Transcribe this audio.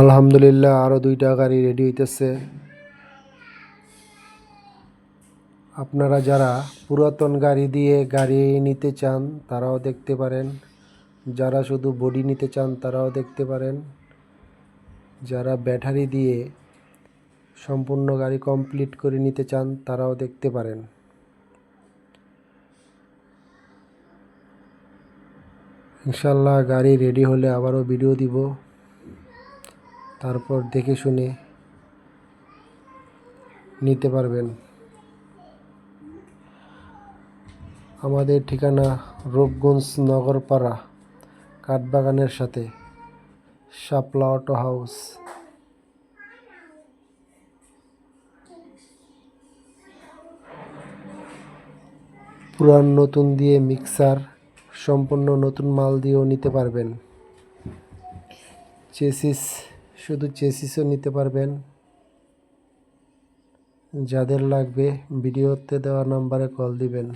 আলহামদুলিল্লাহ আরও দুইটা গাড়ি রেডি হইতেছে। আপনারা যারা পুরাতন গাড়ি দিয়ে গাড়ি নিতে চান, তারাও দেখতে পারেন। যারা শুধু বডি নিতে চান, তারাও দেখতে পারেন। যারা ব্যাটারি দিয়ে সম্পূর্ণ গাড়ি কমপ্লিট করে নিতে চান, তারাও দেখতে পারেন। ইনশাল্লাহ গাড়ি রেডি হলে আবারও ভিডিও দিব। তারপর দেখে শুনে নিতে পারবেন। আমাদের ঠিকানা রূপগঞ্জ নগরপাড়া, কাঠবাগানের সাথে, শাপলা অটো হাউস। পুরান নতুন দিয়ে মিক্সার, সম্পূর্ণ নতুন মাল দিয়েও নিতে পারবেন। চেসিস শুধু চেসিসও নিতে পারবেন। যাদের লাগবে ভিডিওতে দেওয়া নাম্বারে কল দিবেন।